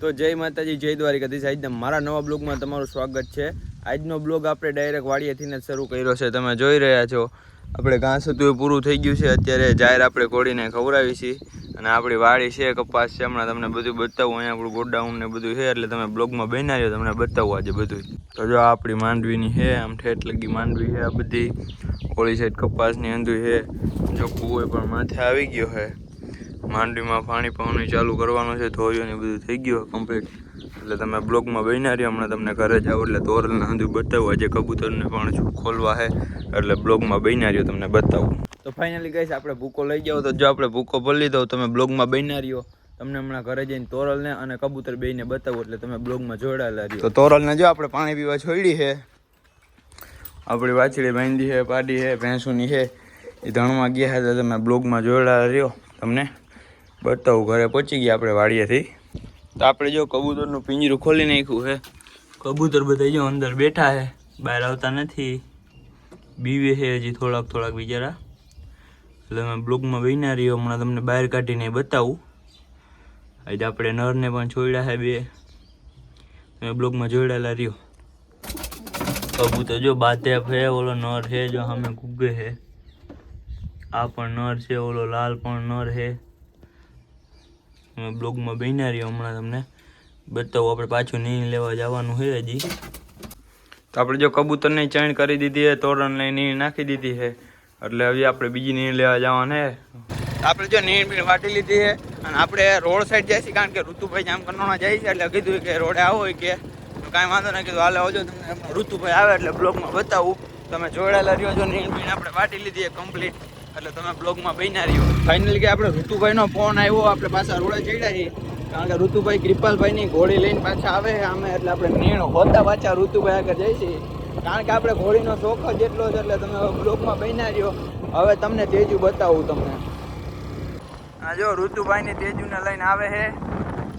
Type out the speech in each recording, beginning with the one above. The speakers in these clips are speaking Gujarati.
તો જય માતાજી, જય દ્વારિકાધીશ. આજના મારા નવા બ્લોગમાં તમારું સ્વાગત છે. આજનો બ્લોગ આપણે ડાયરેક્ટ વાડીએથી જ શરૂ કર્યો છે. તમે જોઈ રહ્યા છો, આપણે ઘાસ હતું એ પૂરું થઈ ગયું છે. અત્યારે જાહેર આપણે ઘોડીને ખવડાવી છીએ અને આપણી વાડી છે, કપાસ છે. હમણાં તમને બધું બતાવું. અહીંયા આપણું ગોડાઉન ને બધું છે, એટલે તમે બ્લોગમાં બન્યા રહ્યો તમને બતાવું આજે બધું. તો જો આપણી માંડવીની છે, આમ ઠેઠ લગી માંડવી છે આ બધી. ઓળી સાઈડ કપાસની અંદુ છે. જો કૂવો પણ માથે આવી ગયો છે. માંડવીમાં પાણી પાણી ચાલુ કરવાનું છે ધોયું ને બધું થઈ ગયું કમ્પ્લીટ એટલે તમે બ્લોગમાં બન્યા રહ્યો, હમણાં તમને ઘરે જાઓ એટલે તોરલને બધું બતાવું. આજે કબૂતરને પણ ખોલવા છે એટલે બ્લોગમાં બન્યા રહ્યો તમને બતાવું. તો ફાઇનલી કહીશ આપણે ભૂકો લઈ જાઓ તો જો આપણે ભૂકો ભરી દો તમે બ્લોગમાં બન્યા રહ્યો. તમને હમણાં ઘરે જઈને તોરલને અને કબૂતર બેને બતાવું, એટલે તમે બ્લોગમાં જોડાયેલા રહ્યો. તો તોરલને જો આપણે પાણી પીવા છોડી છે. આપણી વાછડી બાંધી છે, પાડી છે, ભેંસુની છે, એ ધણમાં ગયા હતા તમે બ્લોગમાં જોડાયેલા રહ્યો. તમને બતાવું, ઘરે પહોંચી ગયા આપણે વાડીએથી. તો આપણે જો કબૂતરનું પિંજરું ખોલી નાખ્યું છે. કબૂતર બધા જો અંદર બેઠા છે, બહાર આવતા નથી. બીવે છે હજી થોડાક થોડાક બિચારા. એટલે અમે બ્લોગમાં બન્યા રહ્યો હમણાં તમને બહાર કાઢીને બતાવું. આજે આપણે નરને પણ છોડ્યા છે બે. તમે બ્લોગમાં જોડાયેલા રહ્યો. કબૂતર જો બાતે છે, ઓલો નર છે, જો સામે ગુગે છે. આ પણ નર છે, ઓલો લાલ પણ નર છે. બ્લોગમાં બન્યા રહ્યો હમણાં તમને. બતાવું, આપણે પાછું નીણ લેવા જવાનું છે હજી. તો આપણે જો કબૂતરને ચણ કરી દીધી છે તોરણ લઈ નીણ નાખી દીધી છે. એટલે હવે આપણે બીજી નીણ લેવા જવાના આપણે જો નીણ બીણ વાટી લીધી છે, અને આપણે રોડ સાઈડ જાય કારણ કે ઋતુભાઈ જામ કરવાના જાય છે, એટલે કીધું કે રોડે આવો કે. કાંઈ વાંધો નહીં કીધું, હાલે, આવજો, તમને ઋતુભાઈ આવે, એટલે બ્લોગમાં બતાવું. તમે જોડાયેલા રહ્યો છો નીણ બીણ આપણે વાટી લીધી છે કમ્પ્લીટ એટલે તમે બ્લોગમાં બન્યા રહ્યો. ફાઇનલી કે આપણે ઋતુભાઈનો ફોન આવ્યો, આપણે પાછા રોડે ચડ્યા છીએ. કારણ કે ઋતુભાઈ કૃપાલભાઈની ઘોડી લઈને પાછા આવે અમે એટલે આપણે નીણ હોતા પાછા ઋતુભાઈ આગળ જઈએ છીએ કારણ કે આપણે ઘોડીનો શોખ જ એટલો છે, એટલે તમે બ્લોગમાં બન્યા રહ્યો. હવે તમને તેજુ બતાવું તમને. આ જો ઋતુભાઈને તેજુને લઈને આવે છે.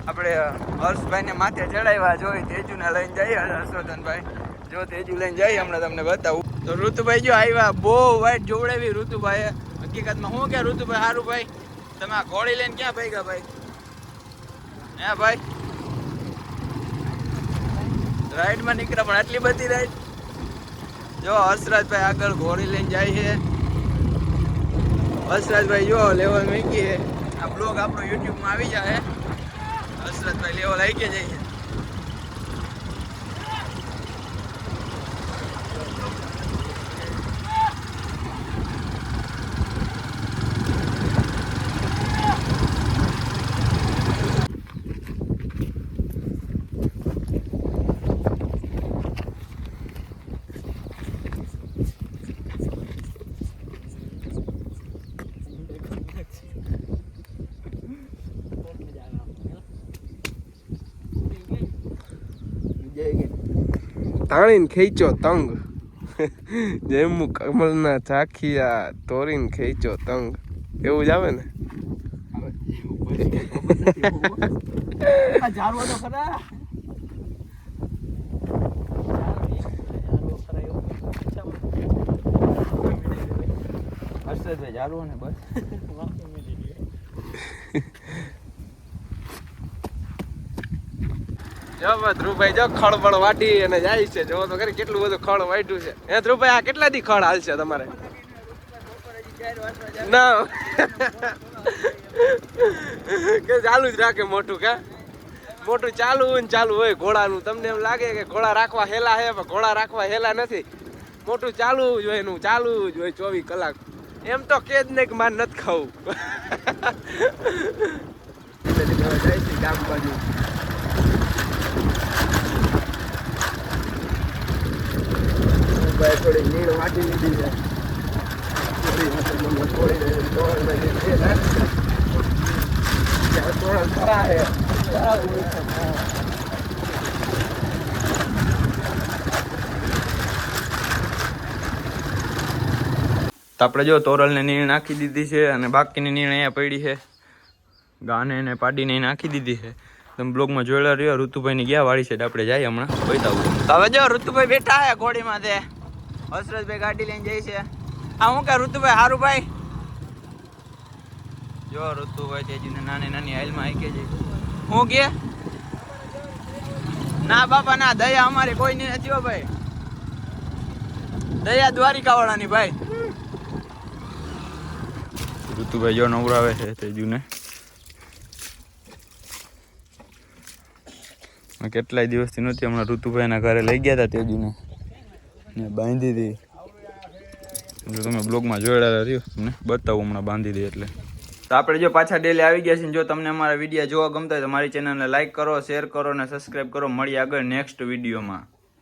આપણે હર્ષભાઈને માથે ચડાવ્યા જોઈ તેજુને લઈને જઈએ હર્ષવર્ધનભાઈ. જો તેજુ લઈને જઈએ હમણાં તમને બતાવું. તો ઋતુભાઈ જો આવ્યા, બહુ વાઈટ જોવડાવી ઋતુભાઈએ. હકીકતમાં હું કે, ઋતુભાઈ સારું ભાઈ. તમે આ ઘોડી લઈને ક્યાં ભાગ્યા ભાઈ? હે ભાઈ? રાઈડમાં નીકળ્યા પણ આટલી બધી રાઈડ? જો, હર્ષરાજભાઈ આગળ ઘોડી લઈને જાય છે. હર્ષરાજભાઈ જો, લેવલ મૂકી આ બ્લોગ આપણો યુટ્યુબમાં આવી જાય. હર્ષરાજભાઈ લેવલ આવી કે જાય છે. તાણીને ખેંચો તંગ. જેમ કમલના ચાખિયા તોરીને ખેંચો તંગ. એવું જ આવે ને? હર્ષદભાઈ જારું ને બસ. જો ધ્રુવભાઈ જો ખળબળ વાટી અને જાય છે. જો તો ખરી કેટલું બધું ખળ વાટ્યું છે. એ ધ્રુવભાઈ, આ કેટલા દી ખળ હાલશે તમારે? ના. કે ચાલુ જ રાખે મોટું કા? મોટું ચાલુ ને ચાલુ હોય. ઘોડાનું તમને એમ લાગે કે ઘોડા રાખવા હેલા હે, પણ ઘોડા રાખવા હેલા નથી. મોટું ચાલુ જ હોય એનું, ચાલુ જ હોય ચોવીસ કલાક. એમ તો કે જ નહીં કે મારે નથી ખાવું. જાય છે ગામ બાજુ. ભાઈ થોડી લીધી છે. તો આપણે જો તોરલને નીણ નાખી દીધી છે અને બાકીની નીણ અહીંયા પડી છે. ગાને ને પાડીને નાખી દીધી છે. તમે બ્લોગમાં જોયેલા રહ્યો, ઋતુભાઈની ગયા વાળી છે? આપણે જાય હમણાં. બતાવું હવે જો ઋતુભાઈ બેઠા છે ઘોડીમાં તે. હસરતભાઈ ગાડી લઈને જાય છે. આ હું કે ઋતુભાઈ હારું ભાઈ? જો ઋતુભાઈ તેજીને નાની નાની હાઈલમાં આવી કે છે. હું કે? ના બાપા ના દયા અમારી કોઈ ની નથી હો ભાઈ. દયા દ્વારિકા વાળાની ભાઈ. ઋતુભાઈ જો નવરાવે છે તેજુને કેટલાય દિવસથી નથી હમણાં ઋતુભાઈના ઘરે લઈ ગયા હતા તેજુને ને બાંધી દીધી તમે બ્લોગમાં જોયેલા રહ્યો. તમને બતાવું હમણાં બાંધી દે એટલે. તો આપણે જો પાછા ડેલી આવી ગયા છીએ જો તમને અમારા વીડિયો જોવા ગમતા હોય તો મારી ચેનલને લાઈક કરો શેર કરો અને સબસ્ક્રાઈબ કરો. મળીએ આગળ નેક્સ્ટ વિડીયોમાં.